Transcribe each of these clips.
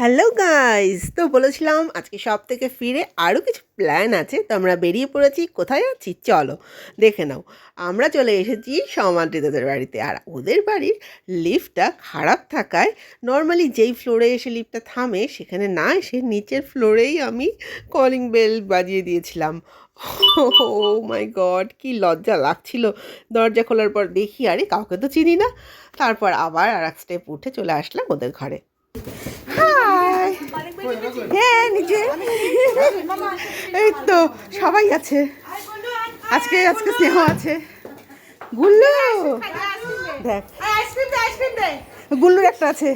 Hello guys তো বলেছিলাম আজকে সব থেকে ফিরে আরও কিছু প্ল্যান আছে। তো আমরা বেরিয়ে পড়েছি। কোথায় আছি? চলো, দেখে নাও। আমরা চলে এসেছি সমাদ্রিতাদের বাড়িতে। আর ওদের বাড়ির লিফটটা খারাপ থাকায় নর্মালি যেই ফ্লোরে এসে লিফটটা থামে, সেখানে না এসে নিচের ফ্লোরেই আমি কলিং বেল বাজিয়ে দিয়েছিলাম। ও মাই গড কি লজ্জা লাগছিল। দরজা খোলার পর দেখি, আরে কাউকে তো চিনি না। তারপর আবার আর এক স্টেপ উঠে চলে আসলাম ওদের ঘরে। হ্যাঁ এই তো, সবাই আছে। আজকে আজকে স্নেহ আছে। গুল্লু! দেখ। গুল্লুর একটা আছে।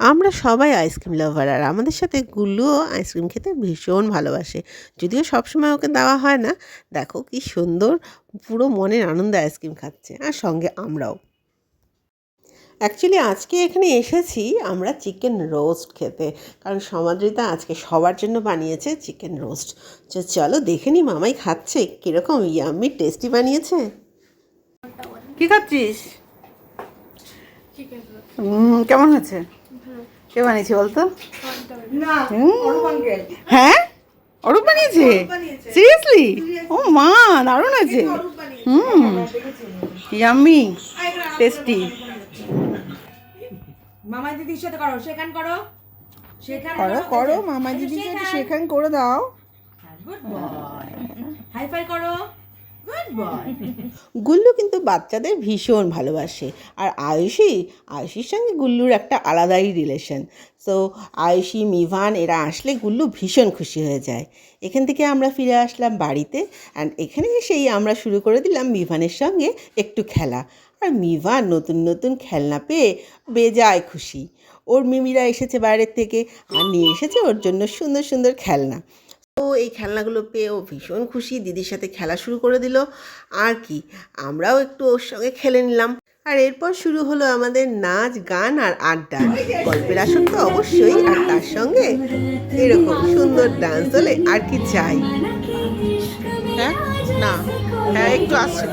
আমরা সবাই আইসক্রিম লাভার আর আমাদের সাথে গুল্লুও আইসক্রিম খেতে ভীষণ ভালোবাসে। যদিও সবসময় ওকে দেওয়া হয় না। দেখো কি সুন্দর, পুরো মনের আনন্দে আইসক্রিম খাচ্ছে। আর সঙ্গে আমরাও। অ্যাকচুয়ালি আজকে এখানে এসেছি আমরা চিকেন রোস্ট খেতে। কারণ সমাদ্রিতা আজকে সবার জন্য বানিয়েছে চিকেন রোস্ট তো চলো দেখে নি মামাই খাচ্ছে কীরকম ইয়াম্মি টেস্টি বানিয়েছে। কি খাচ্ছিস? কেমন হয়েছে? কে বানিয়েছে বলতো? হুম। হ্যাঁ? অরূপ বানিয়েছে? বানিয়েছে। সিরিয়াসলি ও মা দারুণ আছে হুম ইয়াম্মি টেস্টি মামা দিদির সাথে করো সেখান করো। সেখান করো করো মামা দিদিকে একটু সেখান। করে দাও। গুড হাই ফাই করো। গুল্লু কিন্তু বাচ্চাদের ভীষণ ভালোবাসে। আর আয়ুষি, আয়ুষির সঙ্গে গুল্লুর একটা আলাদাই রিলেশন সো আয়ুষি, মিভান, এরা আসলে গুল্লু ভীষণ খুশি হয়ে যায়। এখান থেকে আমরা ফিরে আসলাম বাড়িতে অ্যান্ড এখানে এসেই আমরা শুরু করে দিলাম মিভানের সঙ্গে একটু খেলা। আর মিভান নতুন নতুন খেলনা পেয়ে বেজায় খুশি। ওর মিমিরা এসেছে বাইরের থেকে আর নিয়ে এসেছে ওর জন্য সুন্দর সুন্দর খেলনা। তো এই খেলনাগুলো পেয়ে ও ভীষণ খুশি। দিদির সাথে খেলা শুরু করে দিল। আর কি, আমরাও একটু ওর সঙ্গে খেলে নিলাম। আর এরপর শুরু হলো আমাদের নাচ, গান আর আড্ডা। গল্পের আসর তো অবশ্যই, আর তার সঙ্গে এরকম সুন্দর ডান্স হলে আর কি চাই। হ্যাঁ? না হ্যাঁ একটু আসছে।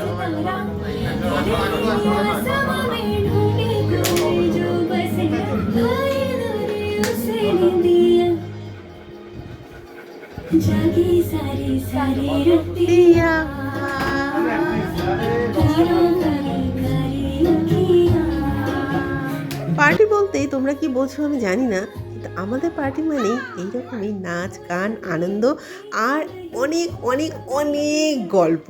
जागी सारी सारी रतिया দিয়া कारी कारी अखियाँ পার্টি বলতেই তোমরা কি বোঝো আমি জানি না কিন্তু আমাদের পার্টি মানেই এইরকমই নাচ গান আনন্দ আর অনেক অনেক অনেক গল্প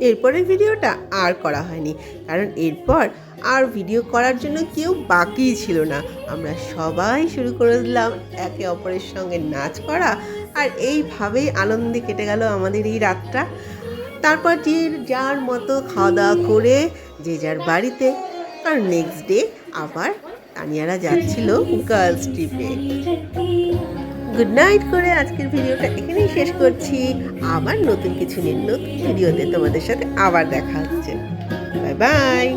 এরপরের ভিডিওটা আর করা হয়নি কারণ এরপর আর ভিডিও করার জন্য কেউ বাকি ছিল না। আমরা সবাই শুরু করে দিলাম একে অপরের সঙ্গে নাচ করা আর এইভাবেই আনন্দে কেটে গেল আমাদের এই রাতটা। তারপর যে যার মতো খাওয়া দাওয়া করে যে যার বাড়িতে, আর নেক্সট ডে আবার তানিয়ারা যাচ্ছিল গার্লস ট্রিপে গুড নাইট করে আজকের ভিডিওটা এখানেই শেষ করছি। আবার নতুন কিছু নিয়ে নতুন ভিডিওতে তোমাদের সাথে আবার দেখা হচ্ছে। Bye bye